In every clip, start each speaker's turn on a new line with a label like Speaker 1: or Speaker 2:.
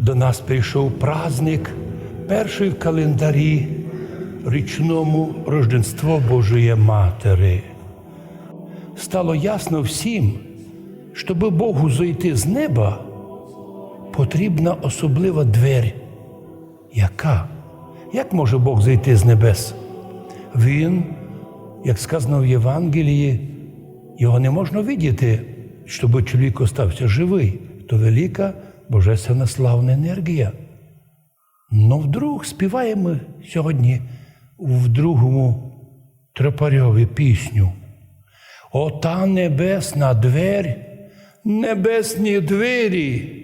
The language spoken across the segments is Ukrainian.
Speaker 1: До нас прийшов праздник, перший в календарі, річному Рождество Божої Матері. Стало ясно всім, щоб Богу зайти з неба, потрібна особлива двері. Яка? Як може Бог зайти з небес? Він, як сказано в Євангелії, його не можна видіти, щоб чоловік остався живий. То велика божественна славна енергія. Но вдруг співаємо сьогодні в другому тропарьові пісню. Ота небесна двері, небесні двері,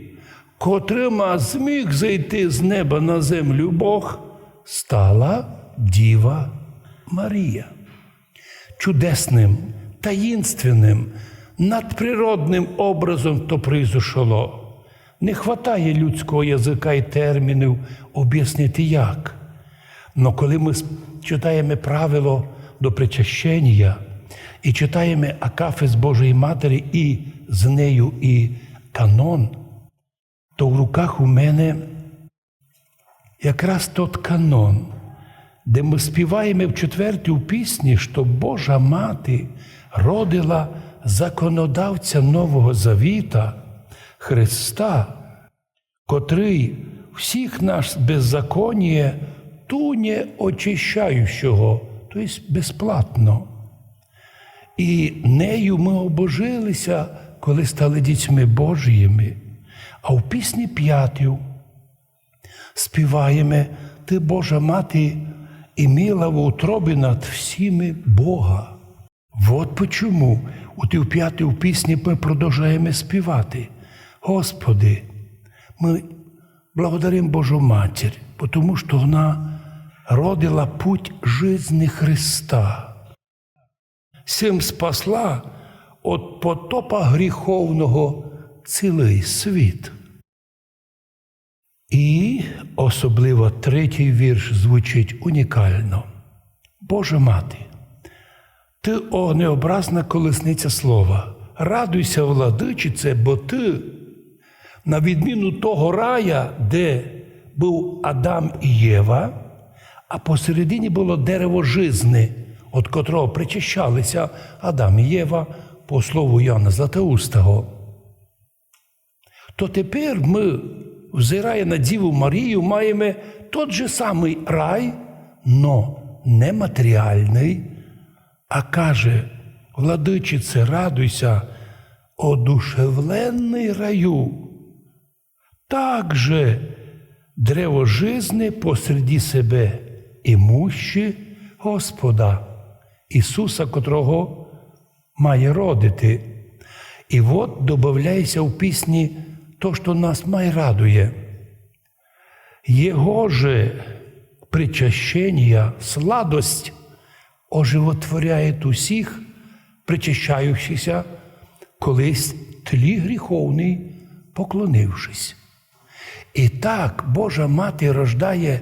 Speaker 1: котрима зміг зайти з неба на землю Бог, стала Діва Марія. Чудесним, таїнственним, надприродним образом то произошло. Не хватає людського язика і термінів об'яснити як. Но коли ми читаємо правило до причащення і читаємо Акафис Божої Матері і з нею і канон, то в руках у мене якраз тот канон, де ми співаємо в четвертій у пісні, що Божа Мати родила законодавця Нового Завіта, Христа, котрий всіх нас беззаконніє туне очищаючого, тобто безплатно. І нею ми обожилися, коли стали дітьми Божіїми. А в пісні п'ятій співаємо Ти, Божа Мати, іміла в утробі над всіми Бога. Вот почому тій п'ятій в пісні ми продовжуємо співати. Господи, ми благодаримо Божу Матір, тому що вона родила путь жизни Христа. Сим спасла від потопа гріховного цілий світ. І особливо третій вірш звучить унікально. Боже мати, ти о необразна колесниця слова, радуйся, владичице, бо ти, на відміну того рая, де був Адам і Єва, а посередині було дерево жизни, від котрого причащалися Адам і Єва по слову Яна Златоустого. То тепер ми, взирає на Діву Марію, маємо тот же самий рай, но не матеріальний, а каже, владичице, радуйся, одушевленний раю. Так же древо жизни посереді себе імущі Господа, Ісуса, котрого має родити. І от додається в пісні то, що нас має радує. Його же причащення, сладость оживотворяє усіх, причащаючихся, колись тлі гріховний, поклонившись. І так Божа Мати рождає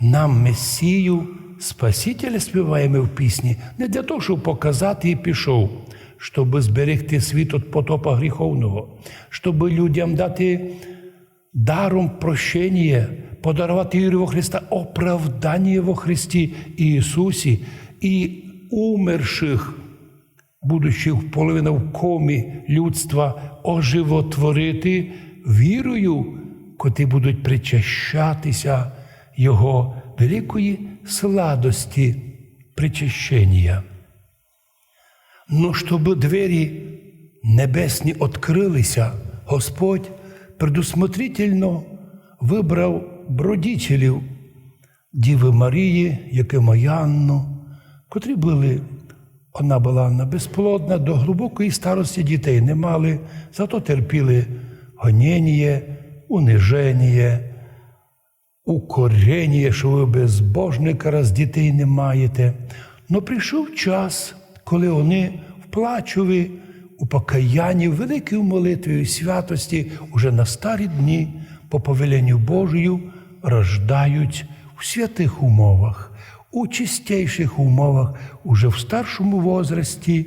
Speaker 1: нам Месію, Спасителя співаємо в пісні, не для того, щоб показати і пішов, щоб зберегти світ від потопа гріховного, щоб людям дати даром прощення, подарувати віру во Христа, оправдання во Христі Ісусі. І умерших, будучи в половину в комі людства, оживотворити вірою, котрі будуть причащатися Його великої сладості причащення. Ну, щоб двері небесні відкрилися, Господь предусмотрительно вибрав бродітелів Діви Марії, Якимоянну, котрі були, вона була безплодна, до глибокої старості дітей не мали, зато терпіли гоніння, униження, укорення, що ви безбожника раз дітей не маєте. Но прийшов час, коли вони вплачували у покаянні, в великій молитві і святості, уже на старі дні, по повеленню Божою, рождають у святих умовах, у чистейших умовах, уже в старшому возрасті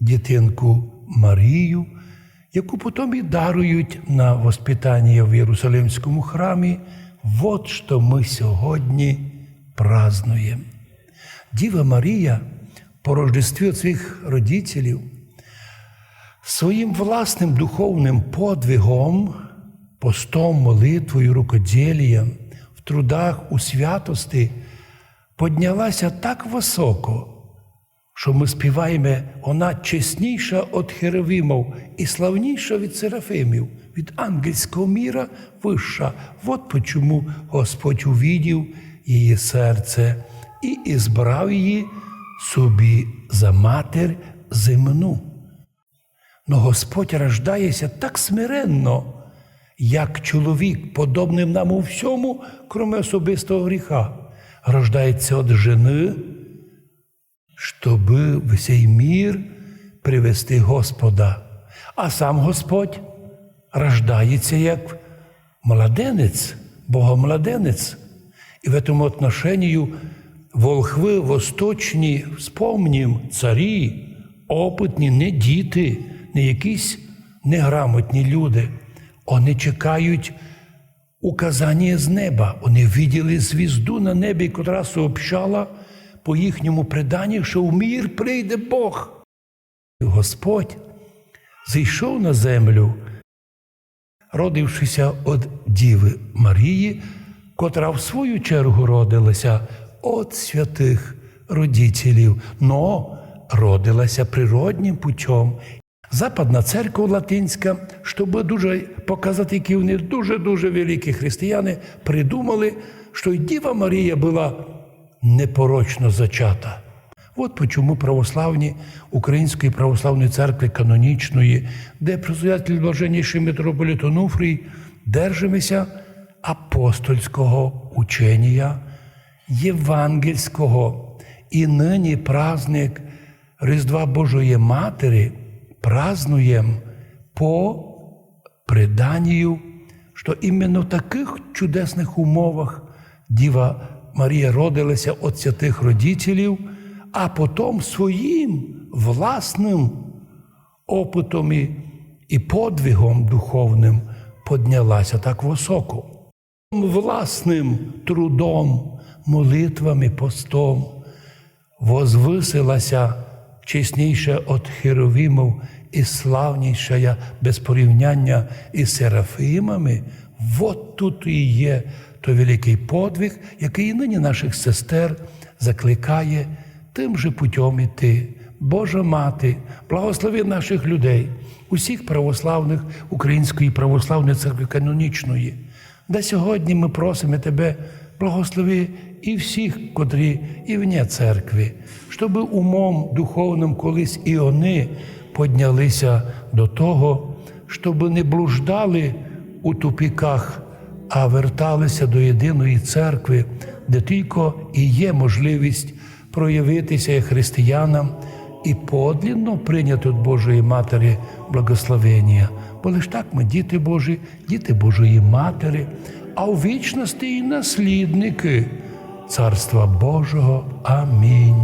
Speaker 1: дитинку Марію, яку потім і дарують на воспитання в Єрусалимському храмі. Вот що ми сьогодні празднуємо. Діва Марія по рождестві своїх родителів своїм власним духовним подвигом, постом, молитвою, рукоділієм, в трудах у святості поднялася так високо, що ми співаємо, вона чесніша від херовимів і славніша від серафимів, від ангельського міра вища. От почому Господь увидів її серце і ізбрав її собі за матір земну. Но Господь рождається так смиренно, як чоловік, подобним нам у всьому, крім особистого гріха, рождається від жени, щоб в цей мір привести Господа. А сам Господь рождається як младенець, богомладенець. І в цьому отношению волхви восточні, вспомнім, царі, опитні, не діти, не якісь неграмотні люди. Вони чекають указання з неба. Вони виділи звізду на небі, котра сообщала по їхньому преданню, що в мір прийде Бог. Господь зійшов на землю, родившися від Діви Марії, котра в свою чергу родилася від святих родителів, но родилася природнім путем. Западна церква латинська, щоб дуже показати, які вони дуже-дуже великі християни, придумали, що й Діва Марія була непорочно зачата. От почому православні Української православної церкви канонічної, де предстоятель блаженніший митрополит Онуфрій, держимося апостольського учення євангельського. І нині праздник Різдва Божої Матері празднуємо по преданню, що іменно в таких чудесних умовах Діва Марія родилася від святих родителів, а потім своїм власним опитом і, подвигом духовним поднялася так високо. Власним трудом, молитвами, постом возвисилася чесніша від херовимів і славніша без порівняння із серафимами. От тут і є той великий подвиг, який і нині наших сестер закликає тим же путем іти. Божа мати, благослови наших людей, усіх православних Української православної церкви канонічної. Да сьогодні ми просимо Тебе, благослови і всіх, котрі і вне церкви, щоб умом духовним колись і вони поднялися до того, щоб не блуждали у тупіках, а верталися до єдиної церкви, де тільки і є можливість проявитися як християнам і подлінно прийняти від Божої Матері благословення. Бо лиш так ми діти Божі, діти Божої Матері, а у вічності і наслідники Царства Божого. Амінь.